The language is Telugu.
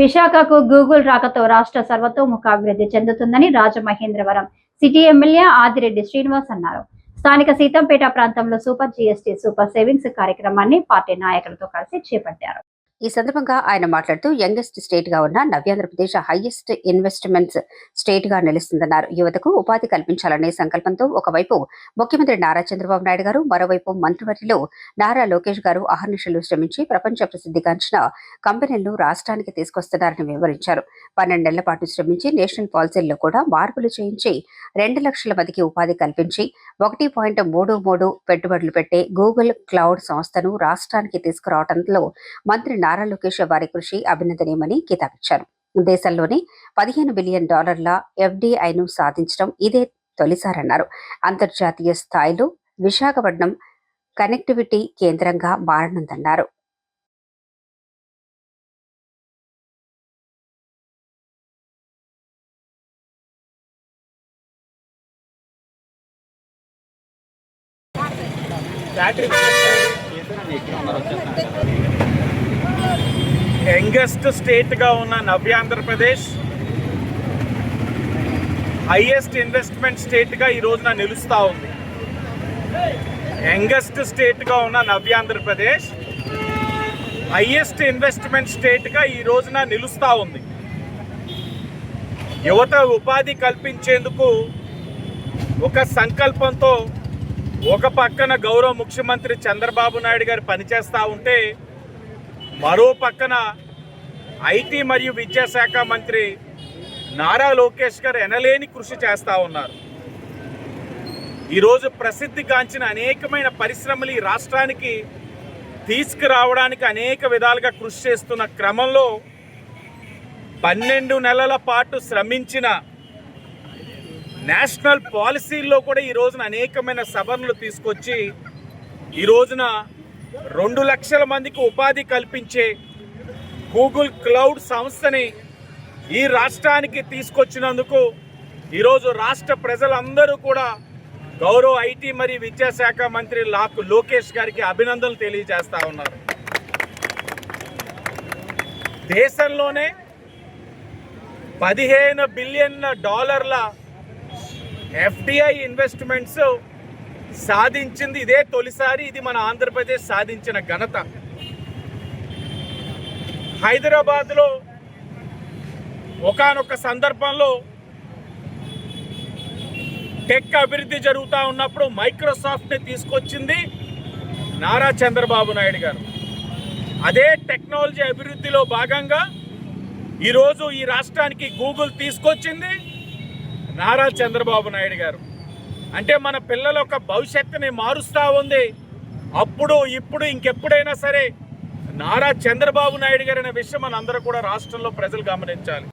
విశాఖకు గూగుల్ రాకతో రాష్ట్ర సర్వతోముఖ అభివృద్ధి చెందుతుందని రాజమహేంద్రవరం సిటీ ఎమ్మెల్యే ఆదిరెడ్డి శ్రీనివాస్ అన్నారు. స్థానిక సీతంపేట ప్రాంతంలో సూపర్ జీఎస్టీ సూపర్ సేవింగ్స్ కార్యక్రమాన్ని పార్టీ నాయకులతో కలిసి చేపట్టారు. ఈ సందర్భంగా ఆయన మాట్లాడుతూ యంగెస్ట్ స్టేట్గా ఉన్న నవ్యాంధ్రప్రదేశ్ హైయెస్ట్ ఇన్వెస్ట్మెంట్స్ స్టేట్గా నిలుస్తుందన్నారు. యువతకు ఉపాధి కల్పించాలనే సంకల్పంతో ఒకవైపు ముఖ్యమంత్రి నారా చంద్రబాబు నాయుడు గారు మరోవైపు మంత్రివర్యులు నారా లోకేష్ గారు అహర్నిశలు శ్రమించి ప్రపంచ ప్రసిద్ధిగాంచిన కంపెనీలను రాష్ట్రానికి తీసుకొస్తున్నారని వివరించారు. పన్నెండు నెలల పాటు శ్రమించి నేషనల్ పాలసీల్లో కూడా మార్పులు చేయించి రెండు లక్షల మందికి ఉపాధి కల్పించి ఒకటి పాయింట్ మూడు మూడు పెట్టుబడులు పెట్టే గూగుల్ క్లౌడ్ సంస్థను రాష్ట్రానికి తీసుకురావడంలో మంత్రి నారా లోకేష్ వారి కృషి అభినందనీయమని కితాబిచ్చారు దేశంలోనే పదిహేను బిలియన్ డాలర్ల ఎఫ్డిఐను సాధించడం ఇదే తొలిసారన్నారు. అంతర్జాతీయ స్థాయిలో విశాఖపట్నం కనెక్టివిటీ కేంద్రంగా మారనుందన్నారు. యంగెస్ట్ స్టేట్గా ఉన్న నవ్య ఆంధ్రప్రదేశ్. హైయెస్ట్ ఇన్వెస్ట్మెంట్ స్టేట్గా ఈ రోజున నిలుస్తూ ఉంది. యంగెస్ట్ స్టేట్గా ఉన్న నవ్యాంధ్రప్రదేశ్ హైయెస్ట్ ఇన్వెస్ట్మెంట్ స్టేట్గా ఈ రోజున నిలుస్తూ ఉంది. యువత ఉపాధి కల్పించేందుకు ఒక సంకల్పంతో ఒక పక్కన గౌరవ ముఖ్యమంత్రి చంద్రబాబు నాయుడు గారు పనిచేస్తూ ఉంటే మరో పక్కన ఐటీ మరియు విద్యాశాఖ మంత్రి నారా లోకేష్ గారు ఎనలేని కృషి చేస్తూ ఉన్నారు. ఈరోజు ప్రసిద్ధిగాంచిన అనేకమైన పరిశ్రమలు ఈ రాష్ట్రానికి తీసుకురావడానికి అనేక విధాలుగా కృషి చేస్తున్న క్రమంలో పన్నెండు నెలల పాటు శ్రమించిన నేషనల్ పాలసీల్లో కూడా ఈ రోజున అనేకమైన సవరణలు తీసుకొచ్చి ఈ రోజున రెండు లక్షల మందికి ఉపాధి కల్పించే గూగుల్ క్లౌడ్ సంస్థని ఈ రాష్ట్రానికి తీసుకొచ్చినందుకు ఈరోజు రాష్ట్ర ప్రజలందరూ కూడా గౌరవ ఐటీ మరియు విద్యాశాఖ మంత్రి లాక్ లోకేష్ గారికి అభినందనలు తెలియజేస్తా ఉన్నారు. దేశంలోనే పదిహేను బిలియన్ డాలర్ల ఎఫ్డిఐ ఇన్వెస్ట్మెంట్స్ సాధించింది ఇదే తొలిసారి ఇది మన ఆంధ్రప్రదేశ్ సాధించిన ఘనత. హైదరాబాద్లో ఒకానొక సందర్భంలో టెక్ అభివృద్ధి జరుగుతూ ఉన్నప్పుడు మైక్రోసాఫ్ట్ని తీసుకొచ్చింది నారా చంద్రబాబు నాయుడు గారు. అదే టెక్నాలజీ అభివృద్ధిలో భాగంగా ఈరోజు ఈ రాష్ట్రానికి గూగుల్ తీసుకొచ్చింది నారా చంద్రబాబు నాయుడు గారు. అంటే మన పిల్లల యొక్క భవిష్యత్తుని మారుస్తూ ఉంది. అప్పుడు ఇప్పుడు ఇంకెప్పుడైనా సరే నారా చంద్రబాబు నాయుడు గారు అనే విషయం మనందరూ కూడా రాష్ట్రంలో ప్రజలు గమనించాలి.